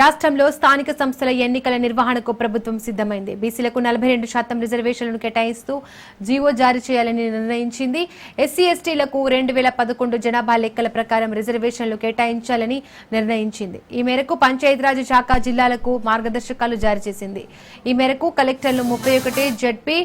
రాష్ట్రంలో స్థానిక సంస్థల ఎన్నికల నిర్వహణకు ప్రభుత్వం సిద్ధమైంది. బీసీలకు నలభై రెండు శాతం రిజర్వేషన్లను కేటాయిస్తూ జీవో జారీ చేయాలని నిర్ణయించింది. ఎస్సీ ఎస్టీలకు రెండు వేల పదకొండు జనాభా లెక్కల ప్రకారం రిజర్వేషన్లు కేటాయించాలని నిర్ణయించింది. ఈ మేరకు పంచాయతీరాజ్ శాఖ జిల్లాలకు మార్గదర్శకాలు జారీ చేసింది. ఈ మేరకు కలెక్టర్లు ముప్పై ఒకటి జడ్పీ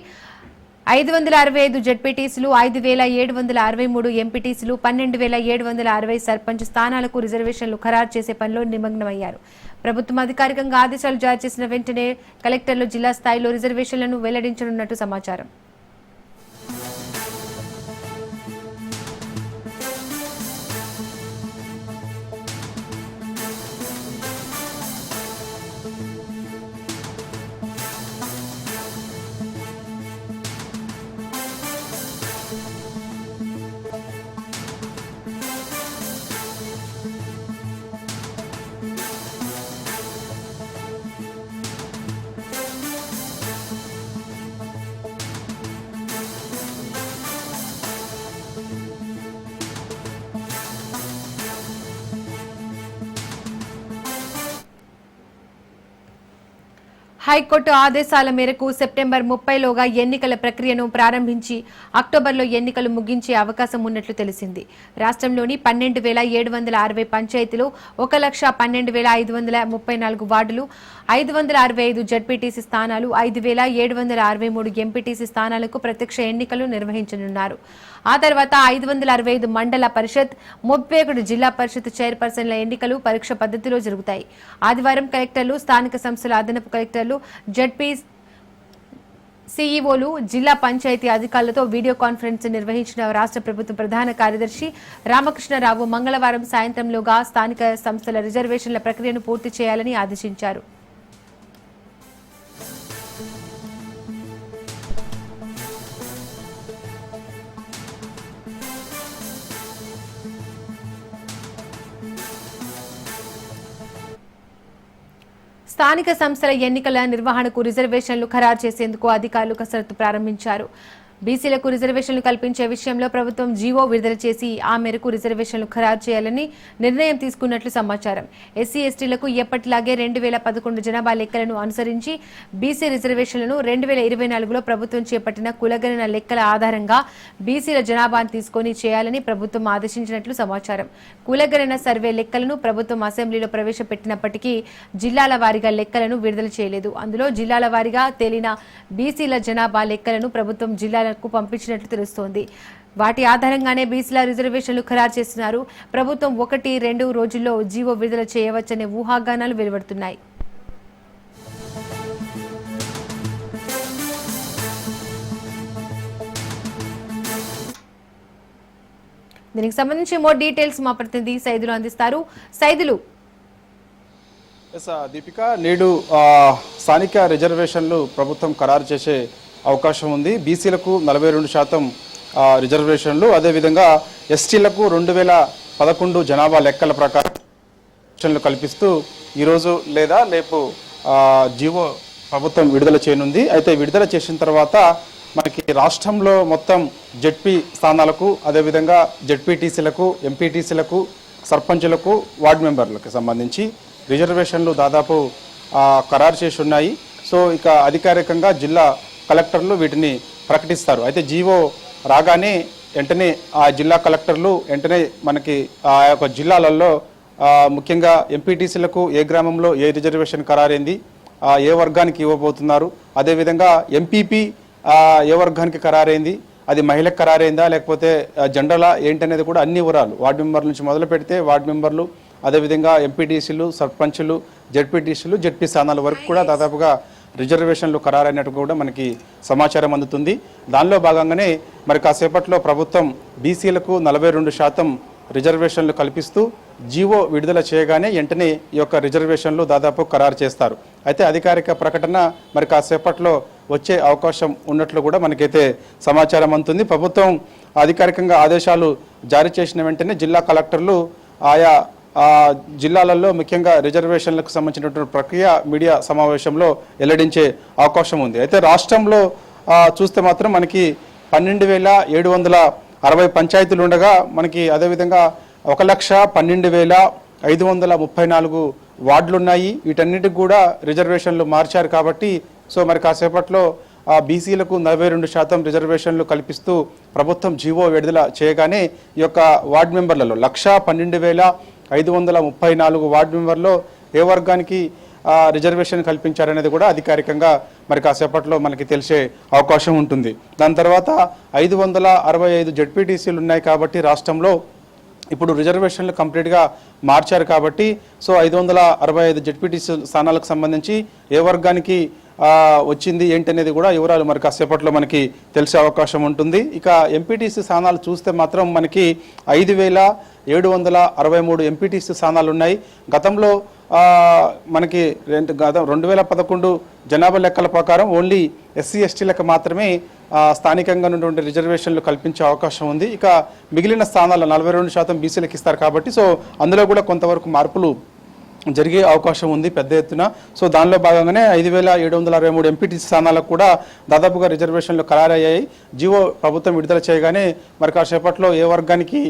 ఐదు వందల అరవై ఐదు జడ్పీటీసీలు ఐదు వేల ఏడు వందల అరవై మూడు ఎంపీటీసీలు పన్నెండు వేల ఏడు వందల అరవై సర్పంచ్ స్థానాలకు రిజర్వేషన్లు ఖరారు చేసే పనిలో నిమగ్నమయ్యారు. ప్రభుత్వం అధికారికంగా ఆదేశాలు జారీ చేసిన వెంటనే కలెక్టర్లు జిల్లా స్థాయిలో రిజర్వేషన్లను వెల్లడించనున్నట్టు సమాచారం. హైకోర్టు ఆదేశాల మేరకు సెప్టెంబర్ ముప్పైలోగా ఎన్నికల ప్రక్రియను ప్రారంభించి అక్టోబర్లో ఎన్నికలు ముగించే అవకాశం ఉన్నట్లు తెలిసింది. రాష్ట్రంలోని పన్నెండు వేల ఏడు వందల అరవై పంచాయతీలు ఒక లక్ష పన్నెండు వేల ఐదు వందల ముప్పై నాలుగు వార్డులు ఐదు వందల అరవై ఐదు జడ్పీటీసీ స్థానాలు ఐదు వేల ఏడు వందల అరవై మూడు ఎంపీటీసీ స్థానాలకు ప్రత్యక్ష ఎన్నికలు నిర్వహించనున్నారు. ఆ తర్వాత ఐదు వందల అరవై ఐదు మండల పరిషత్ ముప్పై ఒకటి జిల్లా పరిషత్ చైర్పర్సన్ల ఎన్నికలు పరీక్ష పద్ధతిలో జరుగుతాయి. ఆదివారం కలెక్టర్లు స్థానిక సంస్థల అదనపు కలెక్టర్లు జడ్పీ సీఈఓలు జిల్లా పంచాయతీ అధికారులతో వీడియో కాన్ఫరెన్స్ నిర్వహించిన రాష్ట్ర ప్రభుత్వ ప్రధాన కార్యదర్శి రామకృష్ణరావు మంగళవారం సాయంత్రంలోగా స్థానిక సంస్థల రిజర్వేషన్ల ప్రక్రియను పూర్తి చేయాలని ఆదేశించారు. స్థానిక సంస్థల ఎన్నికల నిర్వహణకు రిజర్వేషన్లు ఖరారు చేసేందుకు అధికారులు కసరత్తు ప్రారంభించారు. బీసీలకు రిజర్వేషన్లు కల్పించే విషయంలో ప్రభుత్వం జీవో విడుదల చేసి ఆ మేరకు రిజర్వేషన్లు ఖరారు చేయాలని నిర్ణయం తీసుకున్నట్లు సమాచారం. ఎస్సీ ఎస్టీలకు ఎప్పటిలాగే రెండు వేల పదకొండు జనాభా లెక్కలను అనుసరించి బీసీ రిజర్వేషన్లను రెండు వేల ఇరవై నాలుగులో ప్రభుత్వం చేపట్టిన కులగణన లెక్కల ఆధారంగా బీసీల జనాభాను తీసుకొని చేయాలని ప్రభుత్వం ఆదేశించినట్లు సమాచారం. కులగణన సర్వే లెక్కలను ప్రభుత్వం అసెంబ్లీలో ప్రవేశపెట్టినప్పటికీ జిల్లాల వారీగా లెక్కలను విడుదల చేయలేదు. అందులో జిల్లాల వారీగా తేలిన బీసీల జనాభా లెక్కలను ప్రభుత్వం జిల్లాల కు పంపించినట్లు తెలుస్తోంది. వాటి ఆధారంగానే బీసీల రిజర్వేషన్లు ఖరారు చేస్తున్నారు. ప్రభుత్వం ఒకటి రెండు రోజుల్లో జీవో విడుదల చేయవచ్చనే ఊహాగానాలు వెలువడుతున్నాయి. దీనికి సంబంధించి మోర్ డీటెయిల్స్ మా ప్రతినిధి సైదులు అందిస్తారు. సైదులు. దీపిక నేడు స్థానిక రిజర్వేషన్లు ప్రభుత్వం ఖరారు చేసే అవకాశం ఉంది. బీసీలకు నలభై రెండు శాతం రిజర్వేషన్లు. అదేవిధంగా ఎస్టీలకు రెండు వేల పదకొండు జనాభా లెక్కల ప్రకారం కల్పిస్తూ ఈరోజు లేదా రేపు జీవో ప్రభుత్వం విడుదల చేయనుంది. అయితే విడుదల చేసిన తర్వాత మనకి రాష్ట్రంలో మొత్తం జడ్పీ స్థానాలకు అదేవిధంగా జడ్పీటీసీలకు ఎంపీటీసీలకు సర్పంచులకు వార్డు మెంబర్లకు సంబంధించి రిజర్వేషన్లు దాదాపు ఖరారు చేసి ఉన్నాయి. సో ఇక అధికారికంగా జిల్లా కలెక్టర్లు వీటిని ప్రకటిస్తారు. అయితే జీవో రాగానే వెంటనే ఆ జిల్లా కలెక్టర్లు వెంటనే మనకి ఆ యొక్క జిల్లాలలో ముఖ్యంగా ఎంపీటీసీలకు ఏ గ్రామంలో ఏ రిజర్వేషన్ ఖరారైంది ఆ, ఏ వర్గానికి ఇవ్వబోతున్నారు అదేవిధంగా ఎంపీపీ ఏ వర్గానికి ఖరారైంది అది మహిళకు ఖరారైందా లేకపోతే జనరలా ఏంటనేది కూడా అన్ని వివరాలు వార్డు మెంబర్ల నుంచి మొదలు పెడితే వార్డు మెంబర్లు అదేవిధంగా ఎంపీటీసీలు సర్పంచులు జడ్పీటీసీలు జడ్పీ స్థానాల వరకు కూడా దాదాపుగా రిజర్వేషన్లు ఖరారైనట్టు కూడా మనకి సమాచారం అందుతుంది. దానిలో భాగంగానే మరి కాసేపట్లో ప్రభుత్వం బీసీలకు నలభై రెండు శాతం రిజర్వేషన్లు కల్పిస్తూ జీవో విడుదల చేయగానే వెంటనే ఈ యొక్క రిజర్వేషన్లు దాదాపు ఖరారు చేస్తారు. అయితే అధికారిక ప్రకటన మరి కాసేపట్లో వచ్చే అవకాశం ఉన్నట్లు కూడా మనకైతే సమాచారం అందుతుంది. ప్రభుత్వం అధికారికంగా ఆదేశాలు జారీ చేసిన వెంటనే జిల్లా కలెక్టర్లు ఆయా జిల్లాలలో ముఖ్యంగా రిజర్వేషన్లకు సంబంధించినటువంటి ప్రక్రియ మీడియా సమావేశంలో వెల్లడించే అవకాశం ఉంది. అయితే రాష్ట్రంలో చూస్తే మాత్రం మనకి పన్నెండు వేల ఏడు వందల అరవై పంచాయతీలు ఉండగా మనకి అదేవిధంగా ఒక లక్ష పన్నెండు వేల ఐదు వందల ముప్పై నాలుగు వార్డులు ఉన్నాయి వీటన్నిటికి కూడా రిజర్వేషన్లు మార్చారు కాబట్టి సో మరి కాసేపట్లో ఆ బీసీలకు నలభై రెండు శాతం రిజర్వేషన్లు కల్పిస్తూ ప్రభుత్వం జీవో విడుదల చేయగానే ఈ యొక్క వార్డు మెంబర్లలో లక్ష పన్నెండు వేల ఐదు వందల ముప్పై నాలుగు వార్డు మెంబర్లో ఏ వర్గానికి రిజర్వేషన్ కల్పించారనేది కూడా అధికారికంగా మరి కాసేపట్లో మనకి తెలిసే అవకాశం ఉంటుంది. దాని తర్వాత ఐదు వందల అరవై ఐదు జడ్పీటీసీలు ఉన్నాయి కాబట్టి రాష్ట్రంలో ఇప్పుడు రిజర్వేషన్లు కంప్లీట్గా మార్చారు కాబట్టి సో ఐదు వందల అరవై ఐదు జడ్పీటీసీ స్థానాలకు సంబంధించి ఏ వర్గానికి వచ్చింది ఏంటి అనేది కూడా వివరాలు మరి కాసేపట్లో మనకి తెలిసే అవకాశం ఉంటుంది. ఇక ఎంపీటీసీ స్థానాలు చూస్తే మాత్రం మనకి ఐదు వేల ఏడు వందల అరవై మూడు ఎంపీటీసీ స్థానాలు ఉన్నాయి. గతంలో మనకి రెండు రెండు వేల పదకొండు జనాభా లెక్కల ప్రకారం ఓన్లీ ఎస్సీ ఎస్టీలకు మాత్రమే స్థానికంగా ఉన్నటువంటి రిజర్వేషన్లు కల్పించే అవకాశం ఉంది. ఇక మిగిలిన స్థానాలు నలభై రెండు శాతం బీసీలకు ఇస్తారు కాబట్టి సో అందులో కూడా కొంతవరకు మార్పులు జరిగే అవకాశం ఉంది పెద్ద ఎత్తున. సో దానిలో భాగంగానే ఐదు వేల ఏడు వందల అరవై మూడు ఎంపీటీసీ స్థానాలకు కూడా దాదాపుగా రిజర్వేషన్లు ఖరారయ్యాయి. జీవో ప్రభుత్వం విడుదల చేయగానే మరి కాసేపట్లో ఏ వర్గానికి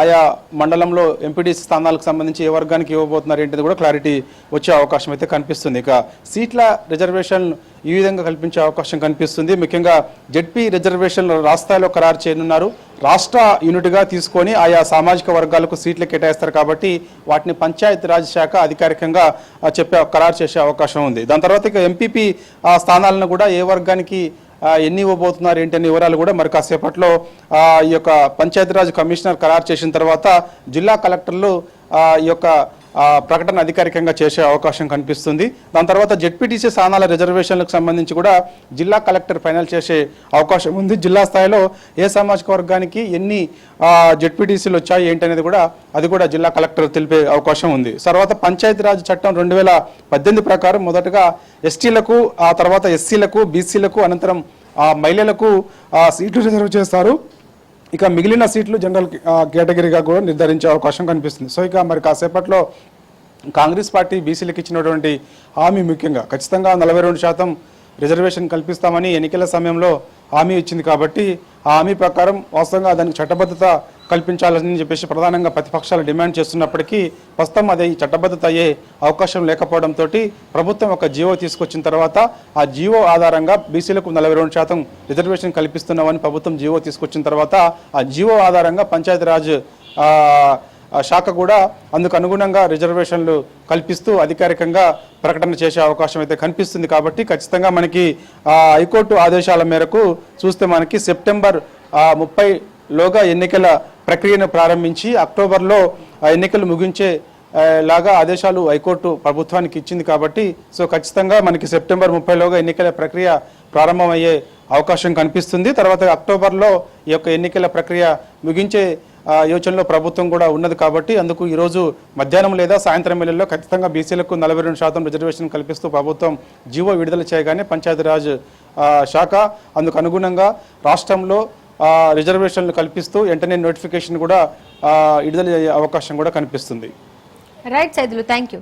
ఆయా మండలంలో ఎంపీటీసీ స్థానాలకు సంబంధించి ఏ వర్గానికి ఇవ్వబోతున్నారు ఏంటిది కూడా క్లారిటీ వచ్చే అవకాశం అయితే కనిపిస్తుంది. ఇక సీట్ల రిజర్వేషన్ ఈ విధంగా కల్పించే అవకాశం కనిపిస్తుంది. ముఖ్యంగా జెడ్పీ రిజర్వేషన్లు రాష్ట్రాల్లో ఖరారు చేయనున్నారు. రాష్ట్ర యూనిట్గా తీసుకొని ఆయా సామాజిక వర్గాలకు సీట్లు కేటాయిస్తారు కాబట్టి వాటిని పంచాయతీరాజ్ శాఖ అధికారికంగా చెప్పే ఖరారు చేసే అవకాశం ఉంది. దాని తర్వాత ఇక ఎంపీపీ స్థానాలను కూడా ఏ వర్గానికి ఎన్ని ఇవ్వబోతున్నారు ఏంటి అనే వివరాలు కూడా మరి కాసేపట్లో ఈ యొక్క పంచాయతీరాజ్ కమిషనర్ ఖరారు చేసిన తర్వాత జిల్లా కలెక్టర్లు ఈ యొక్క ప్రకటన అధికారికంగా చేసే అవకాశం కనిపిస్తుంది. దాని తర్వాత జెడ్పీటీసీ స్థానాల రిజర్వేషన్లకు సంబంధించి కూడా జిల్లా కలెక్టర్ ఫైనల్ చేసే అవకాశం ఉంది. జిల్లా స్థాయిలో ఏ సామాజిక వర్గానికి ఎన్ని జెడ్పీటీసీలు వచ్చాయి ఏంటి అనేది కూడా అది కూడా జిల్లా కలెక్టర్ తెలిపే అవకాశం ఉంది. తర్వాత పంచాయతీరాజ్ చట్టం రెండు వేల పద్దెనిమిది ప్రకారం మొదటగా ఎస్టీలకు ఆ తర్వాత ఎస్సీలకు బీసీలకు అనంతరం ఆ, మహిళలకు సీట్లు రిజర్వ్ చేస్తారు. ఇక మిగిలిన సీట్లు జనరల్ కేటగిరీగా కూడా నిర్ధారించే అవకాశం కనిపిస్తుంది. సో ఇక మరి కాసేపట్లో కాంగ్రెస్ పార్టీ బీసీలకు ఇచ్చినటువంటి హామీ ముఖ్యంగా ఖచ్చితంగా నలభై రెండు శాతం రిజర్వేషన్ కల్పిస్తామని ఎన్నికల సమయంలో హామీ ఇచ్చింది కాబట్టి ఆ హామీ ప్రకారం వాస్తవంగా దానికి చట్టబద్ధత కల్పించాలని చెప్పేసి ప్రధానంగా ప్రతిపక్షాలు డిమాండ్ చేస్తున్నప్పటికీ ప్రస్తుతం అది చట్టబద్ధత అయ్యే అవకాశం లేకపోవడంతో ప్రభుత్వం ఒక జీవో తీసుకొచ్చిన తర్వాత ఆ జీవో ఆధారంగా బీసీలకు నలభై రెండు శాతం రిజర్వేషన్ కల్పిస్తున్నామని ప్రభుత్వం జీవో తీసుకొచ్చిన తర్వాత ఆ జీవో ఆధారంగా పంచాయతీరాజ్ శాఖ కూడా అందుకు అనుగుణంగా రిజర్వేషన్లు కల్పిస్తూ అధికారికంగా ప్రకటన చేసే అవకాశం అయితే కనిపిస్తుంది కాబట్టి ఖచ్చితంగా మనకి హైకోర్టు ఆదేశాల మేరకు చూస్తే మనకి సెప్టెంబర్ ముప్పై లోగా ఎన్నికల ప్రక్రియను ప్రారంభించి అక్టోబర్లో ఎన్నికలు ముగించే లాగా ఆదేశాలు హైకోర్టు ప్రభుత్వానికి ఇచ్చింది కాబట్టి సో ఖచ్చితంగా మనకి సెప్టెంబర్ ముప్పైలోగా ఎన్నికల ప్రక్రియ ప్రారంభమయ్యే అవకాశం కనిపిస్తుంది. తర్వాత అక్టోబర్లో ఈ యొక్క ఎన్నికల ప్రక్రియ ముగించే యోచనలో ప్రభుత్వం కూడా ఉన్నది కాబట్టి అందుకు ఈరోజు మధ్యాహ్నం లేదా సాయంత్రం వేళల్లో ఖచ్చితంగా బీసీలకు నలభై రెండు శాతం రిజర్వేషన్ కల్పిస్తూ ప్రభుత్వం జీవో విడుదల చేయగానే పంచాయతీరాజ్ శాఖ అందుకు అనుగుణంగా రాష్ట్రంలో రిజర్వేషన్లు కల్పిస్తూ వెంటనే నోటిఫికేషన్ కూడా విడుదల అవకాశం కూడా కనిపిస్తుంది. Right Saidulu thank you